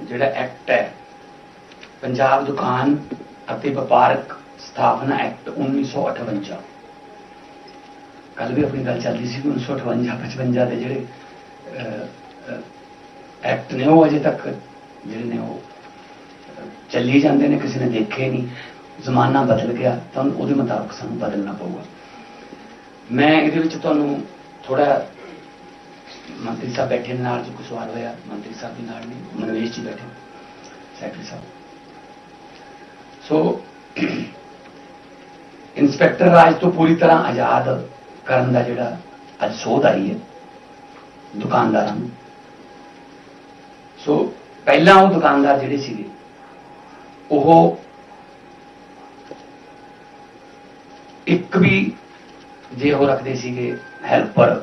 ਜਿਹੜਾ ਐਕਟ ਹੈ, ਪੰਜਾਬ ਦੁਕਾਨ ਅਤੇ ਵਪਾਰਕ ਸਥਾਪਨਾ ਐਕਟ 1958 ਕੱਲ ਵੀ ਆਪਣੀ ਗੱਲ ਚੱਲਦੀ ਸੀ ਕਿ 1958 55 ਦੇ ਜਿਹੜੇ ਐਕਟ ਨੇ ਉਹ ਅਜੇ ਤੱਕ ਜਿਹੜੇ ਨੇ ਉਹ ਚੱਲੀ ਜਾਂਦੇ ਨੇ, ਕਿਸੇ ਨੇ ਦੇਖੇ ਨਹੀਂ, ਜ਼ਮਾਨਾ ਬਦਲ ਗਿਆ, ਤਾਂ ਉਹਦੇ ਮੁਤਾਬਕ ਸਾਨੂੰ ਬਦਲਣਾ ਪਊਗਾ। ਮੈਂ ਇਹਦੇ ਵਿੱਚ ਤੁਹਾਨੂੰ ਥੋੜਾ ਮੰਤਰੀ ਸਾਹਿਬ ਬੈਠੇ ਨੇ ਨਾਲ ਜੋ ਕੋਈ ਸਵਾਲ ਹੋਇਆ? ਮੰਤਰੀ ਸਾਹਿਬ ਦੇ ਨਾਲ ਨੇ ਮਨਵੇਸ਼ ਜੀ ਬੈਠੇ ਸੈਕਟਰੀ ਸਾਹਿਬ। ਸੋ ਇੰਸਪੈਕਟਰ ਰਾਜ ਤੋਂ ਪੂਰੀ ਤਰ੍ਹਾਂ ਆਜ਼ਾਦ ਕਰਨ ਦਾ ਜਿਹੜਾ ਅੱਜ ਸੋਧ ਆਈ ਹੈ, ਦੁਕਾਨਦਾਰਾਂ ਨੂੰ। ਸੋ ਪਹਿਲਾਂ ਉਹ ਦੁਕਾਨਦਾਰ ਜਿਹੜੇ ਸੀਗੇ, ਉਹ ਇੱਕ ਵੀ ਜੇ ਉਹ ਰੱਖਦੇ ਸੀਗੇ ਹੈਲਪਰ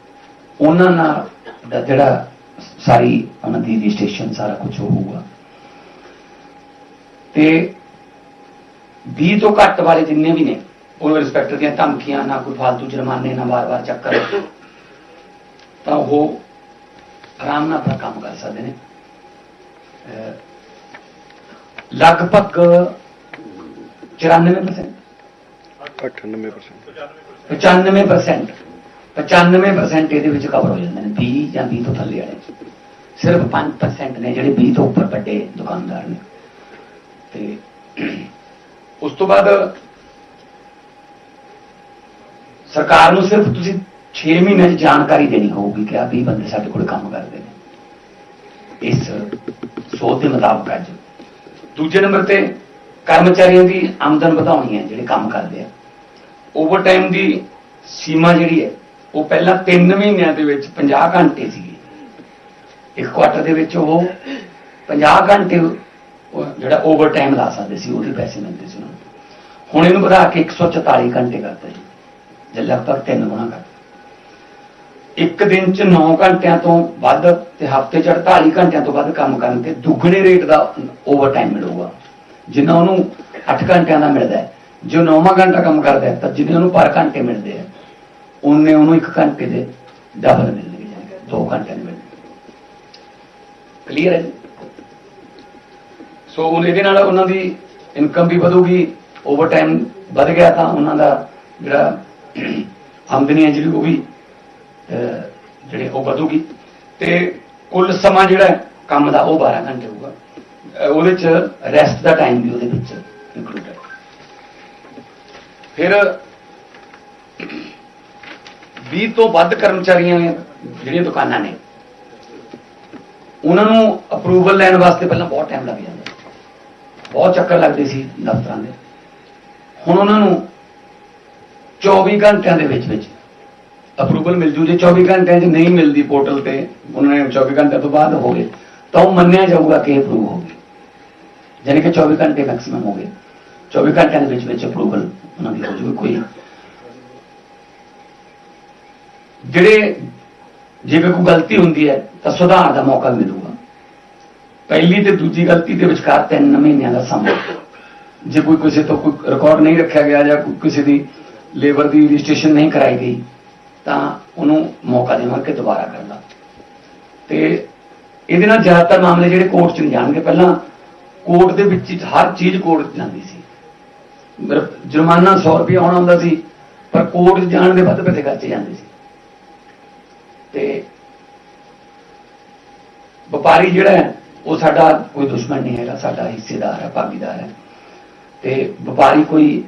ਉਹਨਾਂ ਨਾਲ ਦਾ ਜਿਹੜਾ ਸਾਰੀ ਉਹਨਾਂ ਦੀ ਰਜਿਸਟ੍ਰੇਸ਼ਨ ਸਾਰਾ ਕੁਝ ਹੋਊਗਾ। ਤੇ 20 ਤੋਂ ਘੱਟ ਵਾਲੇ ਜਿੰਨੇ ਵੀ ਨੇ ਉਹ ਇੰਸਪੈਕਟਰ ਦੀਆਂ ਧਮਕੀਆਂ ਨਾ ਕੋਈ ਫालतू ਜੁਰਮਾਨੇ ਨਾ ਵਾਰ-ਵਾਰ ਚੱਕਰ ਤਾਂ ਉਹ ਆਰਾਮ ਨਾਲ ਆਪਣਾ ਕੰਮ ਕਰ ਸਕਦੇ ਨੇ। ਲਗਭਗ 94% 98% 95% 95% ਇਹਦੇ ਵਿੱਚ ਕਵਰ ਹੋ ਜਾਂਦੇ ਨੇ 20 ਜਾਂ 20 ਤੋਂ ਥੱਲੇ ਵਾਲੇ। ਸਿਰਫ 5% ਨੇ ਜਿਹੜੇ 20 ਤੋਂ ਉੱਪਰ ਵੱਡੇ ਦੁਕਾਨਦਾਰ ਨੇ। ਤੇ ਉਸ ਤੋਂ ਬਾਅਦ ਸਰਕਾਰ ਨੂੰ ਸਿਰਫ ਤੁਸੀਂ 6 ਮਹੀਨਿਆਂ ਦੀ ਜਾਣਕਾਰੀ ਦੇਣੀ ਹੋਊਗੀ ਕਿ ਆ 20 ਬੰਦੇ ਸਾਡੇ ਕੋਲ ਕੰਮ ਕਰਦੇ ਨੇ। ਇਸ ਸੋਧ ਦੇ ਮੁਤਾਬਕ ਅੱਜ ਦੂਜੇ ਨੰਬਰ ਤੇ ਕਰਮਚਾਰੀਆਂ ਦੀ ਆਮਦਨ ਵਧਾਉਣੀ ਹੈ, ਜਿਹੜੇ ਕੰਮ ਕਰਦੇ ਆ। ਓਵਰਟਾਈਮ ਦੀ ਸੀਮਾ ਜਿਹੜੀ ਹੈ ਉਹ ਪਹਿਲਾਂ 3 ਮਹੀਨਿਆਂ ਦੇ ਵਿੱਚ 50 ਘੰਟੇ ਸੀਗੀ। ਇੱਕ ਕੁਆਟਰ ਦੇ ਵਿੱਚ ਉਹ 50 ਘੰਟੇ ਜਿਹੜਾ ਓਵਰ ਟਾਈਮ ਲਾ ਸਕਦੇ ਸੀ, ਉਹਦੇ ਪੈਸੇ ਮਿਲਦੇ ਸੀ ਉਹਨਾਂ ਨੂੰ। ਹੁਣ ਇਹਨੂੰ ਵਧਾ ਕੇ 144 ਘੰਟੇ ਕਰਤਾ ਜੀ। ਜੇ ਲਗਭਗ 3 ਗੁਣਾ ਕਰ। ਇੱਕ ਦਿਨ ਚ 9 ਘੰਟਿਆਂ ਤੋਂ ਵੱਧ ਤੇ ਹਫ਼ਤੇ ਚ 48 ਘੰਟਿਆਂ ਤੋਂ ਵੱਧ ਕੰਮ ਕਰਨ ਤੇ ਦੁੱਗਣੇ ਰੇਟ ਦਾ ਓਵਰ ਟਾਈਮ ਮਿਲੂਗਾ। ਜਿੰਨਾ ਉਹਨੂੰ 8 ਘੰਟਿਆਂ ਦਾ ਮਿਲਦਾ ਜੋ 9ਵਾਂ ਘੰਟਾ ਕੰਮ ਕਰਦਾ ਤਾਂ ਜਿੰਨੇ ਉਹਨੂੰ ਪਰ ਘੰਟੇ ਮਿਲਦੇ ਆ ਉਹਨੇ ਉਹਨੂੰ ਇੱਕ ਘੰਟੇ ਦੇ ਡਬਲ ਮਿਲਣਗੇ ਦੋ ਘੰਟੇ ਮਿਲਣਗੇ ਕਲੀਅਰ ਹੈ ਜੀ? ਸੋ ਉਹ ਇਹਦੇ ਨਾਲ ਉਹਨਾਂ ਦੀ ਇਨਕਮ ਵੀ ਵਧੂਗੀ ਓਵਰ ਟਾਈਮ ਵਧ ਗਿਆ ਤਾਂ ਉਹਨਾਂ ਦਾ ਜਿਹੜਾ ਆਮਦਨੀ ਹੈ ਜਿਹੜੀ ਉਹ ਵੀ ਜਿਹੜੇ ਉਹ ਵਧੂਗੀ। ਤੇ ਕੁੱਲ ਸਮਾਂ ਜਿਹੜਾ ਕੰਮ ਦਾ ਉਹ 12 ਘੰਟੇ ਹੋਊਗਾ। ਉਹਦੇ ਚ ਰੈਸਟ ਦਾ ਟਾਈਮ ਵੀ ਉਹਦੇ ਵਿੱਚ ਇਨਕਲੂਡ ਹੈ। ਫਿਰ 20 ਤੋਂ ਵੱਧ ਕਰਮਚਾਰੀਆਂ ਜਿਹੜੀਆਂ ਦੁਕਾਨਾਂ ਨੇ, ਉਹਨਾਂ ਨੂੰ ਅਪਰੂਵਲ ਲੈਣ ਵਾਸਤੇ ਪਹਿਲਾਂ ਬਹੁਤ ਟਾਈਮ ਲੱਗ ਜਾਂਦਾ। ਬਹੁਤ ਚੱਕਰ ਲੱਗਦੇ ਸੀ ਦਫ਼ਤਰਾਂ ਦੇ। ਹੁਣ ਉਹਨਾਂ ਨੂੰ 24 ਘੰਟਿਆਂ ਦੇ ਵਿੱਚ ਵਿੱਚ ਅਪਰੂਵਲ ਮਿਲ ਜੂ। ਜੇ 24 ਘੰਟਿਆਂ 'ਚ ਨਹੀਂ ਮਿਲਦੀ ਪੋਰਟਲ ਤੇ, ਉਹਨਾਂ ਨੇ 24 ਘੰਟੇ ਤੋਂ ਬਾਅਦ ਹੋ ਗਏ, ਤਾਂ ਉਹ ਮੰਨਿਆ ਜਾਊਗਾ ਕਿ ਅਪਰੂਵ ਹੋ ਗਈ ਯਾਨੀ ਕਿ 24 ਘੰਟੇ ਮੈਕਸਿਮਮ ਹੋ ਗਏ। 24 ਘੰਟਿਆਂ ਦੇ ਵਿੱਚ ਵਿੱਚ ਅਪਰੂਵਲ ਉਹਨਾਂ ਦੀ ਹੋ ਜੂਗੀ, ਕੋਈ ਜਿਹੜੇ ਜੇਕਰ ਕੋਈ ਗਲਤੀ ਹੁੰਦੀ ਹੈ, ਤਾਂ ਸੁਧਾਰ ਦਾ ਮੌਕਾ ਮਿਲੂਗਾ ਪਹਿਲੀ ਤੇ ਦੂਜੀ ਗਲਤੀ ਦੇ ਵਿਚਕਾਰ 3 ਮਹੀਨਿਆਂ ਦਾ ਸਮਾਂ। ਜੇ ਕੋਈ ਕਿਸੇ ਤੋਂ ਕੋਈ ਰਿਕਾਰਡ ਨਹੀਂ ਰੱਖਿਆ ਗਿਆ ਜਾਂ ਕਿਸੇ ਦੀ ਲੇਬਰ ਦੀ ਰਜਿਸਟ੍ਰੇਸ਼ਨ ਨਹੀਂ ਕਰਾਈ ਗਈ, ਤਾਂ ਉਹਨੂੰ ਮੌਕਾ ਦੇਵਾਂਗੇ ਕਿ ਦੁਬਾਰਾ ਕਰ ਲਾ। ਤੇ ਇਹਦੇ ਨਾਲ ਜ਼ਿਆਦਾਤਰ ਮਾਮਲੇ ਜਿਹੜੇ ਕੋਰਟ 'ਚ ਨਹੀਂ ਜਾਣਗੇ। ਪਹਿਲਾਂ ਕੋਰਟ ਦੇ ਵਿੱਚ ਹਰ ਚੀਜ਼ ਕੋਰਟ ਜਾਂਦੀ ਸੀ। ਜੁਰਮਾਨਾ 100 ਰੁਪਏ ਆਉਣਾ ਹੁੰਦਾ ਸੀ, ਪਰ ਕੋਰਟ 'ਚ ਜਾਣ ਦੇ ਵੱਧ ਪੈਸੇ ਖਰਚੇ ਜਾਂਦੇ ਸੀ। ਤੇ ਵਪਾਰੀ ਜਿਹੜਾ ਹੈ, ਉਹ ਸਾਡਾ ਕੋਈ ਦੁਸ਼ਮਣ ਨਹੀਂ ਹੈਗਾ, ਸਾਡਾ ਹਿੱਸੇਦਾਰ ਹੈ, ਭਾਗੀਦਾਰ ਹੈ। ਤੇ ਵਪਾਰੀ ਕੋਈ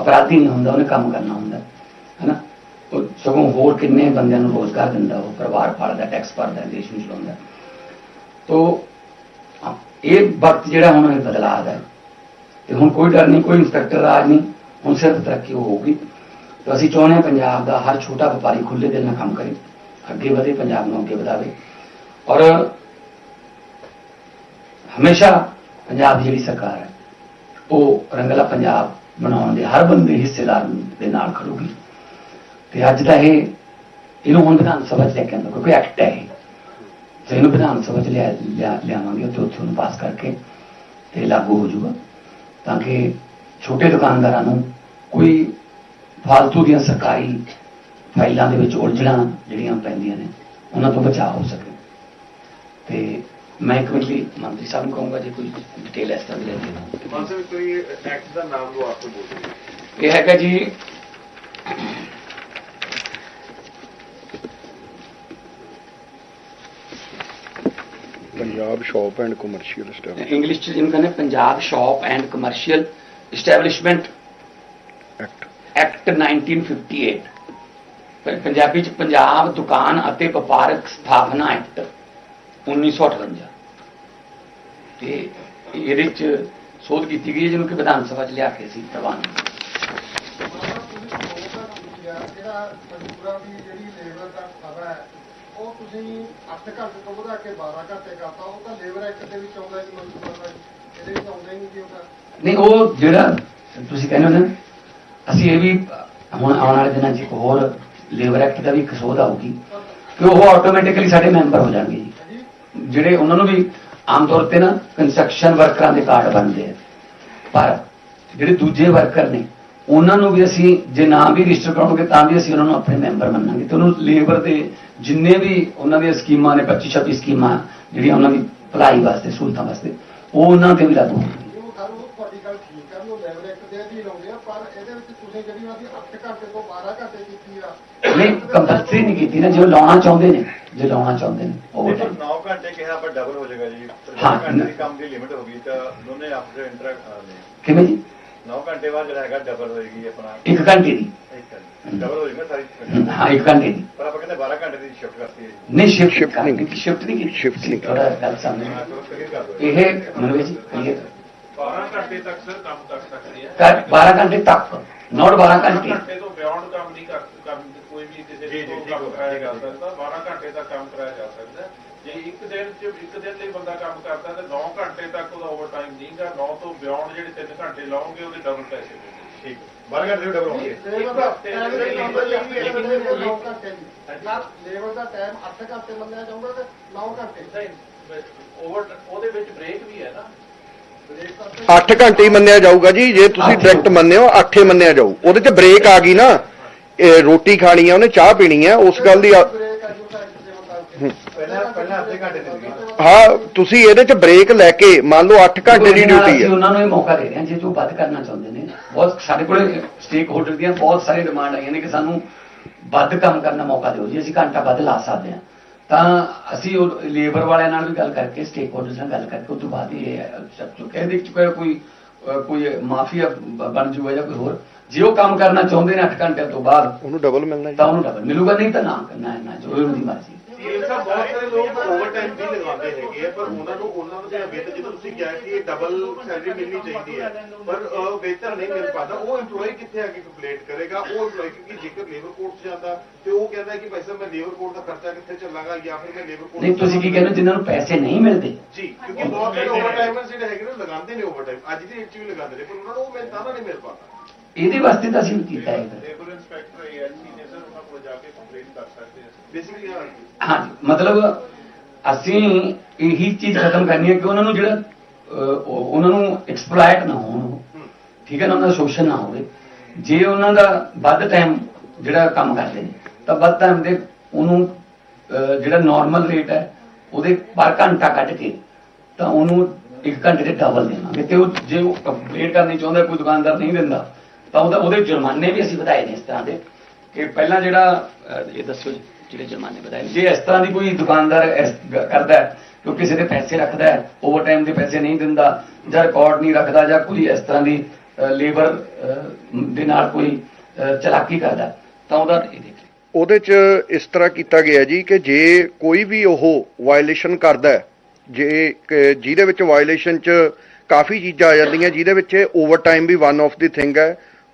ਅਪਰਾਧੀ ਨਹੀਂ ਹੁੰਦਾ, ਉਹਨੇ ਕੰਮ ਕਰਨਾ ਹੁੰਦਾ, ਹੈਨਾ? ਉਹ ਸਗੋਂ ਹੋਰ ਕਿੰਨੇ ਬੰਦਿਆਂ ਨੂੰ ਰੋਜ਼ਗਾਰ ਦਿੰਦਾ, ਉਹ ਪਰਿਵਾਰ ਪਾਲਦਾ ਟੈਕਸ ਭਰਦਾ, ਦੇਸ਼ ਨੂੰ ਚਲਾਉਂਦਾ। ਤੋ ਇਹ ਵਕਤ ਜਿਹੜਾ ਹੁਣ ਇਹ ਬਦਲਾਅ ਦਾ ਹੈ। ਤੇ ਹੁਣ ਕੋਈ ਡਰ ਨਹੀਂ, ਕੋਈ ਇੰਸਪੈਕਟਰ ਰਾਜ ਨਹੀਂ, ਹੁਣ ਸਿਰਫ ਤਰੱਕੀ ਹੋਊਗੀ। ਤਾਂ ਅਸੀਂ ਚਾਹੁੰਦੇ ਹਾਂ ਪੰਜਾਬ ਦਾ ਹਰ ਛੋਟਾ ਵਪਾਰੀ ਖੁੱਲੇ ਦਿਲ ਨਾਲ ਕੰਮ ਕਰੇ। ਅੱਗੇ ਵਧੇ, ਪੰਜਾਬ ਨੂੰ ਅੱਗੇ ਵਧਾਵੇ। ਔਰ ਹਮੇਸ਼ਾ ਪੰਜਾਬ ਦੀ ਜਿਹੜੀ ਸਰਕਾਰ ਹੈ, ਉਹ ਰੰਗਲਾ ਪੰਜਾਬ ਬਣਾਉਣ ਦੇ ਹਰ ਬੰਦੇ ਹਿੱਸੇਦਾਰ ਦੇ ਨਾਲ ਖੜੂਗੀ। ਤੇ ਅੱਜ ਦਾ ਇਹ, ਇਹਨੂੰ ਹੁਣ ਵਿਧਾਨ ਸਭਾ ਚ ਲੈ ਕੇ ਆਉਂਦਾ, ਕਿਉਂਕਿ ਐਕਟ ਹੈ ਇਹ। ਤੇ ਇਹਨੂੰ ਵਿਧਾਨ ਸਭਾ ਚ ਲਿਆ ਲਿਆ- ਲਿਆਵਾਂਗੇ ਤੇ ਉੱਥੇ ਉਹਨੂੰ ਪਾਸ ਕਰਕੇ ਤੇ ਲਾਗੂ ਹੋ ਜਾਊਗਾ। ਤਾਂ ਕਿ ਛੋਟੇ ਦੁਕਾਨਦਾਰਾਂ ਨੂੰ ਕੋਈ ਫालतू ਦੀਆਂ ਸਰਕਾਰੀ ਫਾਈਲਾਂ ਦੇ ਵਿੱਚ ਉਲਝਣਾ ਜਿਹੜੀਆਂ ਪੈਂਦੀਆਂ ਨੇ ਉਹਨਾਂ ਤੋਂ ਬਚਾਅ ਹੋ ਸਕੇ। ਤੇ ਮੈਂ ਇੱਕ ਲਈ ਮੰਤਰੀ ਸਾਹਿਬ ਨੂੰ ਕਹੂੰਗਾ ਜੇ ਕੋਈ ਡਿਟੇਲ ਇਸ ਤਰ੍ਹਾਂ ਦੀ ਲੈਣੀ ਹੈ। ਸਾਹਿਬ ਕੋਈ ਐਕਟ ਦਾ ਨਾਮ ਲੋ ਆਪ ਬੋਲ ਇਹ ਹੈਗਾ ਜੀ Punjab shop and commercial establishment English ਚ ਜਿਹਨੂੰ ਕਹਿੰਦੇ Punjab shop and commercial establishment act act 1958 ਪਰ ਪੰਜਾਬੀ ਚ ਪੰਜਾਬ ਦੁਕਾਨ ਅਤੇ ਵਪਾਰਕ ਸਥਾਪਨਾ ਐਕਟ 1958 ਤੇ ਇਹਦੇ ਚ ਸੋਧ ਕੀਤੀ ਗਈ ਹੈ, ਜਿਹਨੂੰ ਕਿ ਵਿਧਾਨ ਸਭਾ ਚ ਲਿਆ ਕੇ ਸੀ ਪ੍ਰਵਾਨ ਜਿਹੜਾ ਮਜ਼ਦੂਰਾਂ ਦੀ ਜਿਹੜੀ ਲੇਬਰ ਦਾ ਖਬਰ ਹੈ। ਉਹ ਤੁਸੀਂ 8 ਘੰਟੇ ਤੋਂ ਵਧਾ ਕੇ 12 ਘੰਟੇ ਕਰਤਾ ਉਹ ਤਾਂ ਲੇਬਰ ਐਕਟ ਦੇ ਵਿੱਚ ਆਉਂਦਾ ਜੀ ਮਜ਼ਦੂਰਾਂ ਦਾ ਇਹਦੇ ਵਿੱਚ ਆਉਂਦਾ ਹੀ ਨਹੀਂ ਜੀ ਉਹ ਨਹੀਂ, ਉਹ ਜਿਹੜਾ ਤੁਸੀਂ ਕਹਿੰਦੇ ਹੋ ਨਾ, ਅਸੀਂ ਇਹ ਵੀ ਹੁਣ ਆਉਣ ਵਾਲੇ ਦਿਨਾਂ 'ਚ ਇੱਕ ਹੋਰ ਲੇਬਰ ਐਕਟ ਦਾ ਵੀ ਇੱਕ ਸੋਧ ਆਊਗੀ ਕਿ ਉਹ ਆਟੋਮੈਟਿਕਲੀ ਸਾਡੇ ਮੈਂਬਰ ਹੋ ਜਾਣਗੇ ਜੀ। ਜਿਹੜੇ ਉਹਨਾਂ ਨੂੰ ਵੀ ਆਮ ਤੌਰ ਤੇ ਨਾ ਕੰਸਟਰਕਸ਼ਨ ਵਰਕਰਾਂ ਦੇ ਕਾਰਡ ਬਣਦੇ ਆ। ਪਰ ਜਿਹੜੇ ਦੂਜੇ ਵਰਕਰ ਨੇ, ਉਹਨਾਂ ਨੂੰ ਵੀ ਅਸੀਂ ਜੇ ਨਾ ਵੀ ਰਜਿਸਟਰ ਕਰਾਉਣਗੇ, ਤਾਂ ਵੀ ਅਸੀਂ ਉਹਨਾਂ ਨੂੰ ਆਪਣੇ ਮੈਂਬਰ ਮੰਨਾਂਗੇ। ਤੇ ਉਹਨੂੰ ਲੇਬਰ ਦੇ ਜਿੰਨੇ ਵੀ ਉਹਨਾਂ ਦੀਆਂ ਸਕੀਮਾਂ ਨੇ 25 26 ਸਕੀਮਾਂ ਜਿਹੜੀਆਂ ਉਹਨਾਂ ਦੀ ਭਲਾਈ ਵਾਸਤੇ, ਸਹੂਲਤਾਂ ਵਾਸਤੇ, ਉਹ ਉਹਨਾਂ ਤੇ ਵੀ ਲਾਗੂ ਹੋਣਗੀਆਂ ਤੁਹਾਡੀ ਗੱਲ ਠੀਕ ਹੈ ਉਹ ਲੇਬਰ ਐਕਟ ਦੇ ਅਧੀਨ ਆਉਂਦੇ ਆ, ਪਰ ਇਹਦੇ ਵਿੱਚ ਤੁਸੀਂ ਜਿਹੜੀ ਉਹਦੀ 8 ਘੰਟੇ ਤੋਂ 12 ਘੰਟੇ ਨਹੀਂ ਕੰਪਲਸਰੀ ਨਹੀਂ ਕੀਤੀ ਨਾ ਜੇ ਉਹ ਲਾਉਣਾ ਚਾਹੁੰਦੇ ਨੇ ਜੇ ਲਾਉਣਾ ਚਾਹੁੰਦੇ ਨੇ ਉਹ ਦੇਖੋ 9 ਘੰਟੇ ਕਿਹਾ ਆਪਾਂ ਡਬਲ ਹੋ ਜਾਏਗਾ ਜੀ। ਪਰ ਹਾਂ, ਘੰਟੇ ਦੀ ਕੰਮ ਦੀ ਲਿਮਿਟ ਹੋ ਗਈ ਤਾਂ ਦੋਨੇ ਆਪਸ ਵਿੱਚ ਇੰਟਰੈਕਟ ਕਿਵੇਂ ਜੀ? 9 ਘੰਟੇ ਬਾਅਦ ਜਿਹੜਾ ਹੈਗਾ ਡਬਲ ਹੋਏਗੀ ਆਪਣਾ। ਇੱਕ ਘੰਟੇ ਦੀ। ਡਬਲ ਹੋ ਜਾਏਗਾ ਸਾਰੀ ਹਾਂ ਇੱਕ ਘੰਟੇ ਦੀ। ਪਰ ਆਪਾਂ ਕਹਿੰਦੇ 12 ਘੰਟੇ ਦੀ ਸ਼ਿਫਟ ਕਰਤੀ ਹੈ ਨਹੀਂ ਸ਼ਿਫਟ Shift ਨਹੀਂ ਕੀਤੀ। ਸ਼ਿਫਟ ਨਹੀਂ ਕੀਤੀ। Shift ਨਹੀਂ ਥੋੜਾ ਗੱਲ ਦਿਓ। ਇਹ ਮਨਵੇ ਜੀ clear 12 ਘੰਟੇ ਤੱਕ ਸਰ ਕੰਮ ਕਰ ਸਕਦੇ ਆ ਕਰ 12 ਘੰਟੇ ਤੱਕ ਨੋਟ 12 ਘੰਟੇ ਘੰਟੇ ਤੋਂ ਬਿਯੋਂਡ ਕੰਮ ਨਹੀਂ ਕਰ ਕਰਨ ਕੋਈ ਵੀ ਕਿਸੇ ਜੀ, ਠੀਕ ਕੰਮ ਹੋ- ਕਰਾਇਆ ਜਾ ਹੋ- ਸਕਦਾ 12 ਘੰਟੇ ਤੱਕ ਕੰਮ ਕਰਾਇਆ ਜਾ ਸਕਦਾ ਹੈ। ਜੇ ਇੱਕ ਦਿਨ ਚ ਇੱਕ ਦਿਨ ਲਈ ਬੰਦਾ ਕੰਮ ਕਰਦਾ ਤੇ 9 ਘੰਟੇ ਤੱਕ ਉਹਦਾ ਓਵਰਟਾਈਮ ਨਹੀਂਗਾ 9 ਤੋਂ ਬਿਯੋਂਡ ਜਿਹੜੇ 3 ਘੰਟੇ ਲਾਉਂਗੇ ਉਹਦੇ ਡਬਲ ਪੈਸੇ ਮਿਲਣਗੇ। ਠੀਕ 12 ਘੰਟੇ ਡਬਲ ਹੋਣਗੇ। ਲੇਬਰ ਦਾ ਐਵਰੇਜ ਨੰਬਰ ਜਿਹੜੀ ਹੈ ਉਹਦੇ ਵਿੱਚ 9 ਘੰਟੇ ਦੀ। ਸਰ ਲੇਬਰ ਦਾ ਟਾਈਮ 8 ਘੰਟੇ ਮੰਨਿਆ ਜਾਊਗਾ ਤੇ 9 ਘੰਟੇ। ਨਹੀਂ ਓਵਰ ਉਹਦੇ ਵਿੱਚ ਬ੍ਰੇਕ ਵੀ ਹੈ ਨਾ। ਬ੍ਰੇਕ ਕਰਕੇ 8 ਘੰਟੇ ਹੀ ਮੰਨਿਆ ਜਾਊਗਾ ਜੀ ਜੇ ਤੁਸੀਂ ਡਾਇਰੈਕਟ ਮੰਨਿਓ 8 ਮੰਨਿਆ ਜਾਊ। ਉਹਦੇ 'ਚ ਬ੍ਰੇਕ ਆ ਗਈ ਨਾ। ਰੋਟੀ ਖਾਣੀ ਆ ਉਹਨੇ ਚਾਹ ਪੀਣੀ ਆ ਉਸ ਗੱਲ ਦੀ ਆ- ਬ੍ਰੇਕ ਆ ਜੂਗਾ ਇੱਕ ਦੇ ਮੁਤਾਬਕ ਪਹਿਲਾਂ ਪਹਿਲਾਂ ਅੱਧੇ ਘੰਟੇ ਦੀ ਸੀਗੀ ਹਾਂ ਤੁਸੀਂ ਇਹਦੇ 'ਚ ਬ੍ਰੇਕ ਲੈ ਕੇ ਮੰਨ ਲਓ 8 ਘੰਟੇ ਦੀ ਇਹਦੇ ਡਿਊਟੀ ਅਸੀਂ ਹੈ ਉਹਨਾਂ ਨੂੰ ਇਹ ਮੌਕਾ ਦੇ ਰਹੇ ਹਾਂ ਜੇ ਜੋ ਵੱਧ ਕਰਨਾ ਚਾਹੁੰਦੇ ਨੇ। ਬਹੁਤ ਸਾਡੇ ਕੋਲੇ ਸਟੇਕ ਹੋਲਡਰ ਦੀਆਂ ਬਹੁਤ ਸਾਰੀ ਡਿਮਾਂਡ ਆਈਆਂ ਨੇ ਕਿ ਸਾਨੂੰ ਵੱਧ ਕੰਮ ਕਰਨ ਦਾ ਮੌਕਾ ਦਿਓ। ਜੀ ਅਸੀਂ ਘੰਟਾ ਵੱਧ ਲਾ ਸਕਦੇ ਹਾਂ ਤਾਂ ਅਸੀਂ ਉਹ ਲੇਬਰ ਵਾਲਿਆਂ ਨਾਲ ਵੀ ਗੱਲ ਕਰਕੇ ਸਟੇਕ ਹੋਲਡਰਸ ਨਾਲ ਗੱਲ ਕਰਕੇ ਉਸ ਤੋਂ ਬਾਅਦ ਹੀ ਇਹ ਸਭ ਜੋ ਕਹਿ ਦੇ ਚੁੱਕਾ ਕੋਈ ਅਹ ਕੋਈ ਮਾਫੀਆ ਬਣ ਜੂਗਾ ਜਾਂ ਕੋਈ ਹੋਰ। ਜੇ ਉਹ ਕੰਮ ਕਰਨਾ ਚਾਹੁੰਦੇ ਨੇ 8 ਘੰਟਿਆਂ ਤੋਂ ਬਾਅਦ ਉਹਨੂੰ ਡਬਲ ਮਿਲਣਾ ਤਾਂ ਉਹਨੂੰ ਡਬਲ ਮਿਲੂਗਾ ਨਹੀਂ ਤਾਂ ਨਾ ਕਰਨਾ ਹੈ ਨਾ ਜੋ ਉਹਦੀ ਮਰਜ਼ੀ। ਇਹ ਸਭ ਬਹੁਤ ਸਾਰੇ ਲੋਕ ਓਵਰ ਟਾਈਮ ਵੀ ਲਗਾਉਂਦੇ ਹੈਗੇ ਪਰ ਉਹਨਾਂ ਨੂੰ ਉਹਨਾਂ ਜਿਹੜਾ ਵੇਤਨ ਜਦੋਂ ਤੁਸੀਂ ਕਿਹਾ ਕਿ ਇਹ ਡਬਲ ਸੈਲਰੀ ਮਿਲਣੀ ਚਾਹੀਦੀ ਹੈ ਪਰ ਵੇਤਨ ਨਹੀਂ ਮਿਲ ਪਾਦਾ ਉਹ EMPLOYE ਕਿੱਥੇ ਆ ਕੇ ਕੰਪਲੇਂਟ ਕਰੇਗਾ? ਉਹ EMPLOYE ਕਿਉਂਕਿ ਜੇਕਰ ਲੇਬਰ ਕੋਰਟ 'ਚ ਜਾਂਦਾ ਤੇ ਉਹ ਕਹਿੰਦਾ ਕਿ ਭਾਈ ਸਾਹਿਬ ਮੈਂ ਲੇਬਰ ਕੋਰਟ ਦਾ ਖਰਚਾ ਕਿੱਥੇ ਚੱਲਾਂਗਾ ਜਾਂ ਫਿਰ ਮੈਂ ਲੇਬਰ ਕੋਰਟ ਨਹੀਂ ਤੁਸੀਂ ਕੀ ਕਹਿੰਦੇ ਜਿਨ੍ਹਾਂ ਨੂੰ ਪੈਸੇ ਨਹੀਂ ਮਿਲਦੇ। ਜੀ ਕਿਉਂਕਿ ਬਹੁਤ ਸਾਰੇ ਓਵਰਟਾਈਮਰਸ ਜਿਹੜੇ ਹੈਗੇ ਨੇ ਲਗਾਉਂਦੇ ਨੇ ਓਵਰਟਾਈਮ ਅੱਜ ਦੀ ਡੇਟ 'ਚ ਵੀ ਲਗਾਉਂਦੇ ਨੇ ਪਰ ਉਹਨਾਂ ਨੂੰ ਉਹ ਮਿਲਦਾ ਨਾ ਨਹੀਂ ਮਿਲ ਪਾਦਾ ਇਹਦੇ ਵਾਸਤੇ ਤਾਂ ਅਸੀਂ ਕੀਤਾ ਹੈ। ਲੇਬਰ ਇੰਸਪੈਕਟਰ ਏਐਲਸੀ ਨੇ ਸਰ ਉਹਨਾਂ ਕੋਲ ਜਾ ਕੇ ਕੰਪਲੇਂਟ ਕਰ ਸਕਦੇ ਆ। ਬੇਸਿਕਲੀ ਹਾਂ ਮਤਲਬ ਅਸੀਂ ਇਹੀ ਚੀਜ਼ ਖਤਮ ਕਰਨੀ ਹੈ ਕਿ ਉਹਨਾਂ ਨੂੰ ਜਿਹੜਾ ਉਹਨਾਂ ਨੂੰ ਐਕਸਪਲੋਇਟ ਨਾ ਹੋਣ। ਠੀਕ ਹੈ ਨਾ ਉਹਨਾਂ ਦਾ ਸ਼ੋਸ਼ਣ ਨਾ ਹੋਵੇ। ਜੇ ਉਹਨਾਂ ਦਾ ਵੱਧ ਟਾਈਮ ਜਿਹੜਾ ਕੰਮ ਕਰਦੇ ਨੇ ਤਾਂ ਵੱਧ ਟਾਈਮ ਦੇ ਉਹਨੂੰ ਜਿਹੜਾ ਨਾਰਮਲ ਰੇਟ ਹੈ ਉਹਦੇ ਪਰ ਘੰਟਾ ਕੱਢ ਕੇ ਤਾਂ ਉਹਨੂੰ ਇੱਕ ਘੰਟੇ ਦੇ ਡਬਲ ਦੇਵਾਂਗੇ ਤੇ ਉਹ ਜੇ ਉਹ ਕੰਪਲੀਟ ਕਰਨੀ ਚਾਹੁੰਦਾ ਕੋਈ ਦੁਕਾਨਦਾਰ ਨਹੀਂ ਦਿੰਦਾ ਤਾਂ ਉਹਦਾ ਉਹਦੇ ਜੁਰਮਾਨੇ ਵੀ ਅਸੀਂ ਵਧਾਏ ਨੇ ਇਸ ਤਰ੍ਹਾਂ ਦੇ ਕਿ ਪਹਿਲਾਂ ਜਿਹੜਾ ਇਹ ਦੱਸੋ ਜੀ, ਜਿਹੜੇ ਜੁਰਮਾਨੇ ਵਧਾਏ ਜੇ ਇਸ ਤਰ੍ਹਾਂ ਦੀ ਕੋਈ ਦੁਕਾਨਦਾਰ ਕਰਦਾ ਹੈ ਕਿ ਕਿਸੇ ਦੇ ਪੈਸੇ ਰੱਖਦਾ ਹੈ ਓਵਰਟਾਈਮ ਦੇ ਪੈਸੇ ਨਹੀਂ ਦਿੰਦਾ ਜਾਂ ਰਿਕਾਰਡ ਨਹੀਂ ਰੱਖਦਾ ਜਾਂ ਕੋਈ ਇਸ ਤਰ੍ਹਾਂ ਦੀ ਲੇਬਰ ਦੇ ਨਾਲ ਕੋਈ ਚਲਾਕੀ ਕਰਦਾ ਤਾਂ ਉਹਦਾ ਇਹ ਦੇਖੇ ਉਹਦੇ 'ਚ ਇਸ ਤਰ੍ਹਾਂ ਕੀਤਾ ਗਿਆ ਜੀ ਕਿ ਜੇ ਕੋਈ ਵੀ ਉਹ ਵਾਇਲੇਸ਼ਨ ਕਰਦਾ ਹੈ, ਜੇ ਜਿਹਦੇ ਵਿੱਚ ਵਾਇਲੇਸ਼ਨ 'ਚ ਕਾਫੀ ਚੀਜ਼ਾਂ ਆ ਜਾਂਦੀਆਂ ਜਿਹਦੇ ਵਿੱਚ ਓਵਰਟਾਈਮ ਵੀ ਵਨ ਆਫ ਦੀ ਥਿੰਗ ਹੈ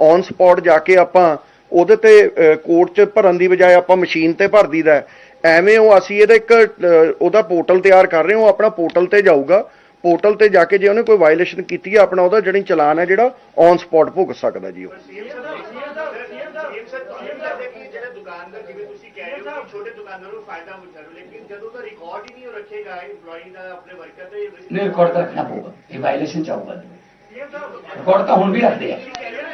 ਔਨ ਸਪੌਟ ਜਾ ਕੇ ਆਪਾਂ ਉਹਦੇ ਤੇ ਕੋਰਟ 'ਚ ਭਰਨ ਦੀ ਬਜਾਏ ਆਪਾਂ ਮਸ਼ੀਨ ਤੇ ਭਰ ਦਈਦਾ ਐਵੇਂ ਉਹ ਅਸੀਂ ਇਹਦਾ ਇੱਕ ਉਹਦਾ ਪੋਰਟਲ ਤਿਆਰ ਕਰ ਰਹੇ ਹਾਂ, ਉਹ ਆਪਣਾ ਪੋਰਟਲ ਤੇ ਜਾਊਗਾ। ਪੋਰਟਲ ਤੇ ਜਾ ਕੇ ਜੇ ਉਹਨੇ ਕੋਈ ਵਾਇਲੇਸ਼ਨ ਕੀਤੀ ਹੈ ਆਪਣਾ ਉਹਦਾ ਜਿਹੜੀ ਚਲਾਨ ਹੈ ਜਿਹੜਾ ਔਨ ਸਪੌਟ ਭੁਗਤ ਸਕਦਾ ਜੀ ਉਹ। ਜਿਹੜੇ ਦੁਕਾਨਦਾਰ ਨੂੰ ਫਾਇਦਾ ਹੁੰਦਾ ਹੈ ਲੇਕਿਨ ਜਦੋਂ ਦਾ ਰਿਕਾਰਡ ਹੀ ਨਹੀਂ ਰੱਖੇਗਾ EMPLOYEE ਦਾ ਆਪਣੇ ਵਰਕਰ ਤੇ ਨਹੀਂ ਰਿਕਾਰਡ ਰੱਖਣਾ ਪਊਗਾ। ਇਹ ਵਾਇਲੇਸ਼ਨ ਚ ਰਿਕਾਰਡ ਤਾਂ ਹੁਣ ਵੀ ਰੱਖਦੇ ਆ।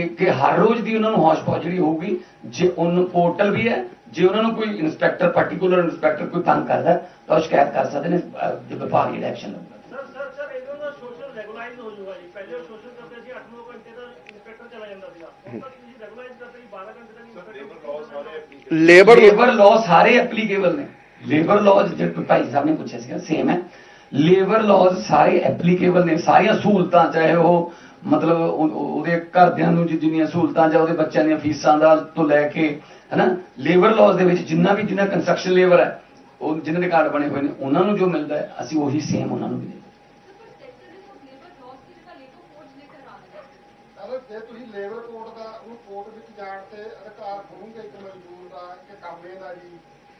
ਕਿ ਹਰ ਰੋਜ਼ ਦੀ ਉਹਨਾਂ ਨੂੰ ਹੌਸ਼ ਜਿਹੜੀ ਹੋਊਗੀ ਜੇ ਉਹਨੂੰ ਪੋਰਟਲ ਵੀ ਹੈ ਜੇ ਉਹਨਾਂ ਨੂੰ ਕੋਈ ਇੰਸਪੈਕਟਰ ਪਾਰਟਿਕੂਲਰ ਇੰਸਪੈਕਟਰ ਕੋਈ ਤੰਗ ਕਰਦਾ ਤਾਂ ਉਹ ਸ਼ਿਕਾਇਤ ਕਰ ਸਕਦੇ ਨੇ ਜੇ ਵਿਭਾਗ ਜਿਹੜਾ ਐਕਸ਼ਨ ਲਊਗਾ। ਸਰ ਸਰ ਸਰ ਇਹਨਾਂ ਦਾ ਸੋਸ਼ਲ ਰੈਗੂਲਾਈਜ਼ ਹੋ ਜਾਊਗਾ ਜੀ। ਪਹਿਲੇ ਸੋਸ਼ਲ ਕਰਦੇ ਸੀ 8-9 ਘੰਟੇ ਦਾ ਇੰਸਪੈਕਟਰ ਚਲਾ ਜਾਂਦਾ ਸੀਗਾ। ਹੁਣ ਤੱਕ ਤੁਸੀਂ ਰੈਗੂਲਾਈਜ਼ ਕਰਦੇ ਸੀ 12 ਘੰਟੇ ਤੱਕ ਇੰਸਪੈਕਟਰ ਲੇਬਰ ਲੇਬਰ ਲਾਅ ਸਾਰੇ ਐਪਲੀਕੇਬਲ ਨੇ। ਲੇਬਰ ਲਾਅ ਜਿਹੜੇ ਭਾਈ ਸਾਹਿਬ ਨੇ ਪੁੱਛਿਆ ਸੀਗਾ ਸੇਮ ਹੈ। ਲੇਬਰ ਲਾਅ ਸਾਰੇ ਐਪਲੀਕੇਬਲ ਨੇ ਸਾਰੀਆਂ ਸਹੂਲਤਾਂ ਚਾਹੇ ਉਹ ਮਤਲਬ ਉਹਦੇ ਘਰਦਿਆਂ ਨੂੰ ਜਿੰਨੀਆਂ ਸਹੂਲਤਾਂ ਜਾਂ ਉਹਦੇ ਬੱਚਿਆਂ ਦੀਆਂ ਫੀਸਾਂ ਦਾ ਤੋਂ ਲੈ ਕੇ, ਹਨਾ ਲੇਬਰ ਲਾਜ਼ ਦੇ ਵਿੱਚ ਜਿੰਨਾ ਵੀ ਜਿੰਨਾ ਕੰਸਟਰਕਸ਼ਨ ਲੇਬਰ ਹੈ, ਉਹ ਜਿਨ੍ਹਾਂ ਦੇ ਕਾਰਡ ਬਣੇ ਹੋਏ ਨੇ, ਉਹਨਾਂ ਨੂੰ ਜੋ ਮਿਲਦਾ ਹੈ, ਅਸੀਂ ਉਹੀ ਸੇਮ ਉਹਨਾਂ ਨੂੰ ਵੀ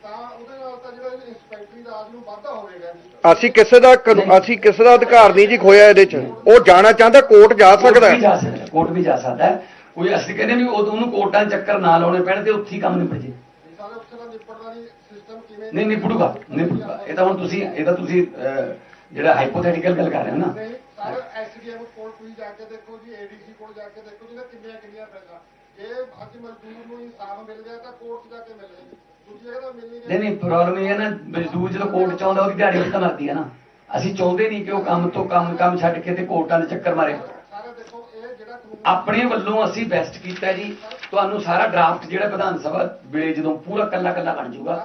ਤਾਂ ਉਹਦੇ ਨਾਲ ਤਾਂ ਜਿਹੜਾ ਇੰਸਪੈਕਟਰੀ ਦਾ ਆਦਮੀ ਨੂੰ ਵਾਧਾ ਹੋਵੇਗਾ। ਜੀ ਅਸੀਂ ਕਿਸੇ ਦਾ ਕਾਨੂੰ- ਅਸੀਂ ਕਿਸੇ ਦਾ ਅਧਿਕਾਰ ਨਹੀਂ ਜੀ ਖੋਇਆ ਇਹਦੇ 'ਚ। ਉਹ ਜਾਣਾ ਚਾਹੁੰਦਾ ਕੋਰਟ ਜਾ ਸਕਦਾ ਕੋਰਟ ਵੀ ਜਾ ਹੈ। ਸਕਦਾ ਹੈ, ਕੋਰਟ ਵੀ ਜਾ ਸਕਦਾ ਹੈ। ਕੋਈ ਅਸੀਂ ਕਹਿੰਦੇ ਵੀ ਉਹ- ਉਹਨੂੰ ਕੋਰਟਾਂ 'ਚ ਚੱਕਰ ਨਾ ਲਾਉਣੇ ਪੈਣ ਤੇ ਉੱਥੇ ਹੀ ਕੰਮ ਨਿਪਟ ਜੇ। ਸਾਰੇ ਦਾ ਨਹੀਂ ਸਿਸਟਮ ਕਿਵੇਂ ਨਹੀਂ ਨਿਪੜੂਗਾ ਨਿਪੜੂਗਾ ਇਹ ਤਾਂ ਹੁਣ ਤੁਸੀਂ ਇਹ ਤਾਂ ਤੁਸੀਂ ਅਹ, ਜਿਹੜਾ ਹਾਈਪੋਥੈਟੀਕਲ ਗੱਲ ਕਰ ਰਹੇ ਹੋ ਨਾ। ਨਹੀਂ ਸਾਰੇ ਐਸਡੀਐਮ ਕੋਲ ਤੁਸੀਂ ਜਾ ਕੇ ਦੇਖੋ ਜੀ ਏਡੀਸੀ ਕੋਲ ਜਾ ਕੇ ਦੇਖੋ ਜਿਹਨੇ ਕਿੰਨੀਆਂ ਕਿੰਨੀਆਂ ਫੈਸਲਾ ਜੇ ਅੱਜ ਮਜ਼ਦੂਰ ਨੂੰ ਇਨਸਾਫ ਮਿਲ ਗਿਆ ਤਾਂ ਕੋਰਟ 'ਚ ਜਾ ਕੇ ਮਿਲੇ ਦੂਜੀ ਜਗ੍ਹਾ ਤਾਂ ਮਿਲ ਨਹੀਂ ਨਹੀਂ ਨਹੀਂ। ਪ੍ਰੋਬਲਮ ਇਹ ਹੈ ਨਾ ਮਜ਼ਦੂਰ ਜਦੋਂ ਕੋਰਟ ਚ ਆਉਂਦਾ ਉਹਦੀ ਦਿਹਾੜੀ ਉੱਤੇ ਮਰਦੀ ਹੈ ਨਾ। ਅਸੀਂ ਚਾਹੁੰਦੇ ਨਹੀਂ ਕਿ ਉਹ ਕੰਮ ਤੋਂ ਕੰਮ ਕੰਮ ਛੱਡ ਕੇ ਤੇ ਕੋਰਟਾਂ ਦੇ ਚੱਕਰ ਮਾਰੇ। ਸਾਰੇ ਦੇਖੋ ਇਹ ਜਿਹੜਾ ਕਾਨੂੰਨ ਆਪਣੇ ਵੱਲੋਂ ਅਸੀਂ ਬੈਸਟ ਕੀਤਾ ਜੀ। ਤੁਹਾਨੂੰ ਸਾਰਾ ਡਰਾਫਟ ਜਿਹੜਾ ਵਿਧਾਨ ਸਭਾ ਵੇਲੇ ਜਦੋਂ ਪੂਰਾ ਕੱਲਾ ਕੱਲਾ ਬਣ ਜਾਊਗਾ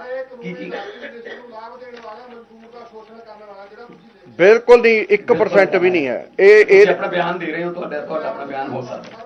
ਕੀ ਕੀ ਲਾਗੂ ਨੂੰ ਲਾਭ ਦੇਣ ਵਾਲਾ ਮਜ਼ਦੂਰ ਦਾ ਸ਼ੋਸ਼ਣ ਕਰਨ ਵਾਲਾ ਜਿਹੜਾ ਤੁਸੀਂ ਦੇਖਦੇ ਬਿਲਕੁਲ ਨਹੀਂ 1% ਵੀ ਨਹੀਂ ਹੈ। ਇਹ ਇਹ ਆਪਣਾ ਬਿਆਨ ਦੇ ਰਹੇ ਹੋ ਤੁਹਾਡਾ ਤੁਹਾਡਾ ਆਪਣਾ ਬਿਆਨ ਹੋ ਸਕਦਾ।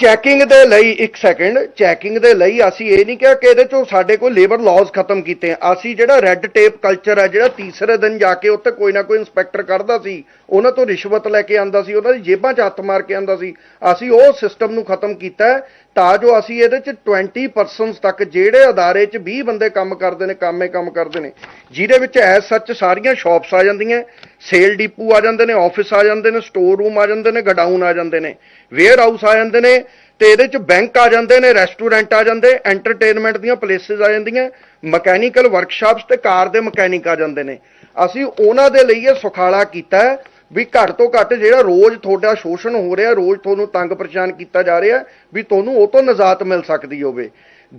ਚੈਕਿੰਗ ਦੇ ਲਈ ਇੱਕ ਸੈਕਿੰਡ ਚੈਕਿੰਗ ਦੇ ਲਈ ਅਸੀਂ ਇਹ ਨਹੀਂ ਕਿਹਾ ਕਿ ਇਹਦੇ ਚੋਂ ਸਾਡੇ ਕੋਲ ਲੇਬਰ ਲਾਜ਼ ਖਤਮ ਕੀਤੇ ਆ। ਅਸੀਂ ਜਿਹੜਾ ਰੈੱਡ ਟੇਪ ਕਲਚਰ ਹੈ ਜਿਹੜਾ ਤੀਸਰੇ ਦਿਨ ਜਾ ਕੇ ਉੱਥੇ ਕੋਈ ਨਾ ਕੋਈ ਇਨਸਪੈਕਟਰ ਕਰਦਾ ਸੀ, ਉਹਨਾਂ ਤੋਂ ਰਿਸ਼ਵਤ ਲੈ ਕੇ ਆਂਦਾ ਸੀ, ਉਹਨਾਂ ਦੀ ਜੇਬਾਂ 'ਚ ਹੱਥ ਮਾਰ ਕੇ ਆਂਦਾ ਸੀ। ਅਸੀਂ ਉਹ ਸਿਸਟਮ ਨੂੰ ਖਤਮ ਕੀਤਾ ਤਾਂ ਜੋ ਅਸੀਂ ਇਹਦੇ 'ਚ 20 ਪਰਸਨਸ ਤੱਕ ਜਿਹੜੇ ਅਦਾਰੇ 'ਚ 20 ਬੰਦੇ ਕੰਮ ਕਰਦੇ ਨੇ, ਕੰਮੇ ਕੰਮ ਕਰਦੇ ਨੇ, ਜਿਹਦੇ ਵਿੱਚ ਐਸ ਸੱਚ ਸਾਰੀਆਂ ਸ਼ਾਪਸ ਆ ਜਾਂਦੀਆਂ। ਸੇਲ ਡਿਪੂ ਆ ਜਾਂਦੇ ਨੇ, ਆਫਿਸ ਆ ਜਾਂਦੇ ਨੇ ਸਟੋਰ ਰੂਮ ਆ ਜਾਂਦੇ ਨੇ, ਗਡਾਊਨ ਆ ਜਾਂਦੇ ਨੇ ਵੇਅਰ ਹਾਊਸ ਆ ਜਾਂਦੇ ਨੇ ਤੇ ਇਹਦੇ 'ਚ ਬੈਂਕ ਆ ਜਾਂਦੇ ਨੇ ਰੈਸਟੋਰੈਂਟ ਆ ਜਾਂਦੇ ਐਂਟਰਟੇਨਮੈਂਟ ਦੀਆਂ ਪਲੇਸਿਸ ਆ ਜਾਂਦੀਆਂ ਮਕੈਨੀਕਲ ਵਰਕਸ਼ਾਪਸ ਤੇ ਕਾਰ ਦੇ ਮਕੈਨਿਕ ਆ ਜਾਂਦੇ ਨੇ। ਅਸੀਂ ਉਹਨਾਂ ਦੇ ਲਈ ਇਹ ਸੁਖਾਲਾ ਕੀਤਾ ਹੈ ਵੀ ਘੱਟ ਤੋਂ ਘੱਟ ਜਿਹੜਾ ਰੋਜ਼ ਤੁਹਾਡਾ ਸ਼ੋਸ਼ਣ ਹੋ ਰਿਹਾ, ਰੋਜ਼ ਤੁਹਾਨੂੰ ਤੰਗ ਪਰੇਸ਼ਾਨ ਕੀਤਾ ਜਾ ਰਿਹਾ, ਵੀ ਤੁਹਾਨੂੰ ਉਹ ਤੋਂ ਨਜਾਤ ਮਿਲ ਸਕਦੀ ਹੋਵੇ।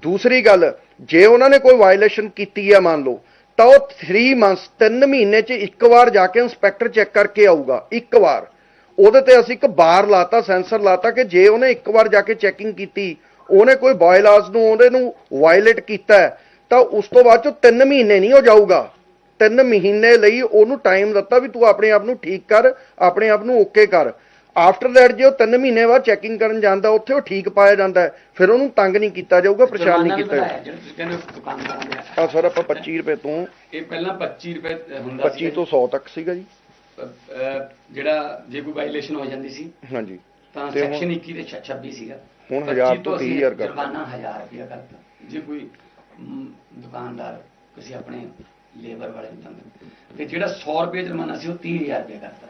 ਦੂਸਰੀ ਗੱਲ, ਜੇ ਉਹਨਾਂ ਨੇ ਕੋਈ ਵਾਇਲੇਸ਼ਨ ਕੀਤੀ ਹੈ ਮੰਨ ਲਓ ਤਾਂ ਉਹ 3 ਮੰਥਸ 3 ਮਹੀਨੇ 'ਚ ਇੱਕ ਵਾਰ ਜਾ ਕੇ ਇੰਸਪੈਕਟਰ ਚੈੱਕ ਕਰਕੇ ਆਊਗਾ, ਇੱਕ ਵਾਰ। ਉਹਦੇ ਤੇ ਅਸੀਂ ਇੱਕ ਬਾਰ ਲਾਤਾ, ਸੈਂਸਰ ਲਾਤਾ ਕਿ ਜੇ ਉਹਨੇ ਇੱਕ ਵਾਰ ਜਾ ਕੇ ਚੈਕਿੰਗ ਕੀਤੀ, ਉਹਨੇ ਕੋਈ ਬਾਇਲਾਸ ਨੂੰ, ਉਹਦੇ ਨੂੰ ਵਾਇਲੇਟ ਕੀਤਾ, ਤਾਂ ਉਸ ਤੋਂ ਬਾਅਦ ਚੋਂ 3 ਮਹੀਨੇ ਨਹੀਂ ਹੋ ਜਾਊਗਾ। 3 ਮਹੀਨੇ ਲਈ ਉਹਨੂੰ ਟਾਈਮ ਦਿੱਤਾ ਵੀ ਤੂੰ ਆਪਣੇ ਆਪ ਨੂੰ ਠੀਕ ਕਰ, ਆਪਣੇ ਆਪ ਨੂੰ ਓਕੇ ਕਰ। ਆਫਟਰ ਦੈਟ ਜੇ ਉਹ 3 ਮਹੀਨੇ ਬਾਅਦ ਚੈਕਿੰਗ ਕਰਨ ਜਾਂਦਾ ਉੱਥੇ ਉਹ ਠੀਕ ਪਾਇਆ ਜਾਂਦਾ ਫਿਰ ਉਹਨੂੰ ਤੰਗ ਨਹੀਂ ਕੀਤਾ ਜਾਊਗਾ ਪਰੇਸ਼ਾਨ ਨਹੀਂ ਕੀਤਾ ਜਾਊਗਾ ਆ। ਸਰ ਆਪਾਂ 25 ਰੁਪਏ ਤੋਂ ਇਹ ਪਹਿਲਾਂ 25 ਰੁਪਏ ਹੁੰਦਾ 25 ਤੋਂ 100 ਤੱਕ ਸੀਗਾ ਜੀ। ਜਿਹੜਾ ਜੇ ਕੋਈ ਵਾਇਲੇਸ਼ਨ ਹੋ ਜਾਂਦੀ ਸੀ ਹਾਂਜੀ। ਤਾਂ ਤੇ ਸੈਕਸ਼ਨ 21 ਦੇ 26 ਸੀਗਾ। ਹੁਣ 25 ਹਜ਼ਾਰ ਤੋਂ ਅਸੀਂ 30,000 ਕਰਤਾ। ਜੁਰਮਾਨਾ 1000 ਰੁਪਇਆ ਕਰਤਾ। ਜੇ ਕੋਈ ਦੁਕਾਨਦਾਰ ਕਿਸੇ ਆਪਣੇ ਲੇਬਰ ਵਾਲੇ ਨੂੰ ਤੰਗ ਤੇ ਜਿਹੜਾ 100 ਰੁਪਏ ਜੁਰਮਾਨਾ ਸੀ ਉਹ 30000 ਰੁਪਇਆ ਕਰਤਾ।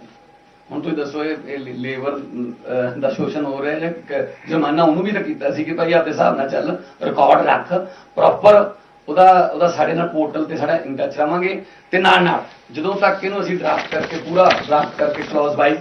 ਹੁਣ ਤੁਸੀਂ ਦੱਸੋ ਇਹ ਲੇਬਰ ਦਾ ਸ਼ੋਸ਼ਣ ਹੋ ਰਿਹਾ ਜਾਂ ਕ- ਉਹਨੂੰ ਵੀ ਤਾਂ ਕੀਤਾ ਸੀ ਕਿ ਭਾਈ ਆਪਦੇ ਹਿਸਾਬ ਨਾਲ ਚੱਲ ਰਿਕਾਰਡ ਰੱਖ ਪ੍ਰੋਪਰ ਉਹਦਾ ਉਹਦਾ ਸਾਡੇ ਨਾਲ ਪੋਰਟਲ ਤੇ ਸਾਡਾ ਇਨ ਟੱਚ ਰਵਾਂਗੇ ਤੇ ਨਾਲ ਨਾਲ ਜਦੋਂ ਤੱਕ ਇਹਨੂੰ ਅਸੀਂ ਡਰਾਫਟ ਕਰਕੇ ਪੂਰਾ ਡਰਾਫਟ ਕਰਕੇ ਕਲੌਜ਼ ਵਾਈਜ਼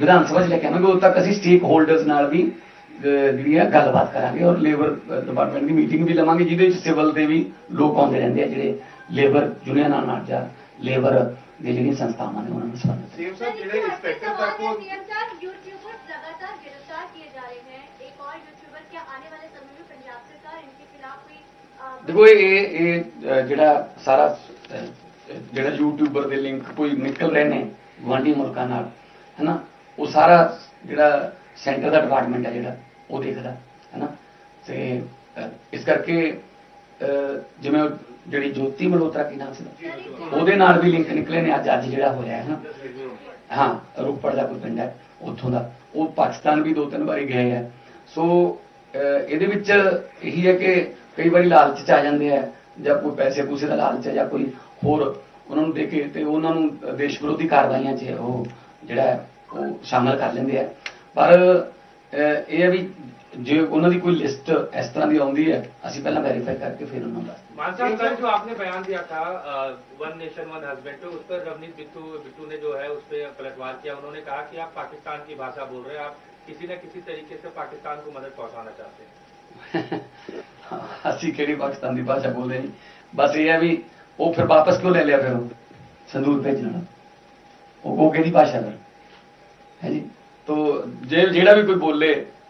ਵਿਧਾਨ ਸਭਾ 'ਚ ਲੈ ਕੇ ਆਵਾਂਗੇ, ਉਦੋਂ ਤੱਕ ਅਸੀਂ ਸਟੇਕ ਹੋਲਡਰਸ ਨਾਲ ਵੀ ਜਿਹੜੀ ਹੈ ਗੱਲਬਾਤ ਕਰਾਂਗੇ ਔਰ ਲੇਬਰ ਡਿਪਾਰਟਮੈਂਟ ਦੀ ਮੀਟਿੰਗ ਵੀ ਲਵਾਂਗੇ, ਜਿਹਦੇ ਵਿੱਚ ਸਿਵਲ ਦੇ ਵੀ ਲੋਕ ਆਉਂਦੇ ਰਹਿੰਦੇ ਆ, ਜਿਹੜੇ ਲੇਬਰ ਯੂਨੀਅਨਾਂ ਨਾਲ ਜਾਂ ਲੇਬਰ ਦੇ ਜਿਹੜੀਆਂ ਸੰਸਥਾਵਾਂ ਨੇ ਉਹਨਾਂ ਨੂੰ ਸੰਬੰਧਿਤ ਸੀਐਮ सर ਸਾਹਿਬ ਜਿਹੜੇ ਇੰਸਪੈਕਟਰ ਤੱਕ ਉਹ सीएम साहब यूट्यूबर्स लगातार गिरफ्तार किए जा रहे हैं एक और यूट्यूबर क्या आने वाले समय में पंजाब सरकार इनके खिलाफ कोई अ, ਦੇਖੋ ਇਹ ਇਹ ਇਹ, ਅਹ, ਜਿਹੜਾ ਸਾਰਾ ਅਹ, ਜਿਹੜਾ ਯੂਟਿਊਬਰ ਦੇ ਲਿੰਕ ਕੋਈ ਨਿਕਲ ਰਹੇ ਨੇ ਗੁਆਂਢੀ ਮੁਲਕਾਂ ਨਾਲ ਹੈਨਾ ਉਹ ਸਾਰਾ ਜਿਹੜਾ ਸੈਂਟਰ ਦਾ ਡਿਪਾਰਟਮੈਂਟ ਹੈ ਜਿਹੜਾ ਉਹ ਦੇਖਦਾ ਹੈਨਾ ਤੇ ਅਹ, ਇਸ ਕਰਕੇ ਅਹ, ਜਿਵੇਂ ਉਹ ਜਿਹੜੀ ਜੋਤੀ ਮਲਹੋਤਰਾ ਕੀ ਨਾਮ ਸੀ? ਉਹਦੇ ਨਾਲ ਵੀ ਲਿੰਕ ਨਿਕਲੇ ਨੇ ਅੱਜ ਅੱਜ ਜਿਹੜਾ ਹੋਇਆ ਹੈ ਨਾ। ਹਾਂ ਰੋਪੜ ਦਾ ਕੋਈ ਪਿੰਡ ਹੈ ਉੱਥੋਂ ਦਾ। ਉਹ ਪਾਕਿਸਤਾਨ ਵੀ ਦੋ ਤਿੰਨ ਵਾਰੀ ਗਏ ਹੈ। ਸੋ ਇਹਦੇ ਵਿੱਚ ਇਹੀ ਹੈ ਕਿ ਕਈ ਵਾਰੀ ਲਾਲਚ ਚ ਆ ਜਾਂਦੇ ਆ ਜਾਂ ਕੋਈ ਪੈਸੇ ਪੂਸੇ ਦਾ ਲਾਲਚ ਹੈ ਜਾਂ ਕੋਈ ਹੋਰ ਉਹਨਾਂ ਨੂੰ ਦੇ ਕੇ ਤੇ ਉਹਨਾਂ ਨੂੰ ਦੇਸ਼ ਵਿਰੋਧੀ ਕਾਰਵਾਈਆਂ 'ਚ ਉਹ ਜਿਹੜਾ ਹੈ, ਉਹ ਸ਼ਾਮਲ ਕਰ ਲੈਂਦੇ ਆ। ਪਰ ਇਹ ਹੈ ਵੀ ਜੇ ਉਹਨਾਂ ਦੀ ਕੋਈ ਲਿਸਟ ਇਸ ਤਰ੍ਹਾਂ ਦੀ ਆਉਂਦੀ ਹੈ ਅਸੀਂ ਪਹਿਲਾਂ ਵੈਰੀਫਾਈ ਕਰਕੇ ਫਿਰ ਉਹਨਾਂ ਨੂੰ ਦੱਸ मान साहब कल जो आपने बयान दिया था वन नेशन वन हस्बैंड पे उस पर रवनीत बिट्टू बिट्टू ने जो है उस पर पलटवार किया उन्होंने कहा कि आप पाकिस्तान की भाषा बोल रहे हैं आप किसी न किसी तरीके से पाकिस्तान को मदद पहुंचाना चाहते हैं ਅਸੀਂ ਕਿਹੜੀ ਪਾਕਿਸਤਾਨ ਦੀ ਭਾਸ਼ਾ ਬੋਲਦੇ ਨਹੀਂ ਬਸ ਇਹ ਹੈ ਵੀ ਉਹ ਫਿਰ ਵਾਪਸ ਕਿਉਂ ਲੈ ਲਿਆ ਫਿਰ ਉਹ ਸੰਦੂਰ ਭੇਜਣ ਵਾਲਾ ਉਹ ਉਹ ਕਿਹਦੀ ਭਾਸ਼ਾ ਫਿਰ ਹੈ ਜੀ ਤੋ ਜੇ ਜਿਹੜਾ ਵੀ ਕੋਈ ਬੋਲੇ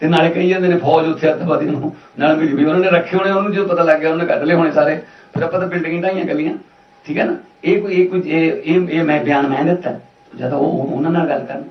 ਤੇ ਨਾਲੇ ਕਹੀ ਜਾਂਦੇ ਨੇ ਫੌਜ ਉੱਥੇ ਅੱਤਵਾਦੀ ਨੂੰ ਨਾਲ ਮਿਲੀ ਵੀ ਉਹਨਾਂ ਨੇ ਰੱਖੇ ਹੋਣੇ, ਉਹਨੂੰ ਜਦੋਂ ਪਤਾ ਲੱਗ ਗਿਆ, ਉਹਨੇ ਕੱਢ ਲਏ ਹੋਣੇ ਸਾਰੇ। ਫਿਰ ਆਪਾਂ ਤਾਂ ਬਿਲਡਿੰਗ ਢਾਈਆਂ ਗੱਲੀਆਂ ਠੀਕ ਹੈ ਨਾ? ਇਹ ਕੋਈ ਇਹ ਕੋਈ, ਇਹ, ਇਹ- ਮੈਂ ਬਿਆਨ ਮੈਂ ਦਿੱਤਾ। ਜਦੋਂ ਉਹ, ਉਹਨਾਂ ਨਾਲ ਗੱਲ ਕਰਨ।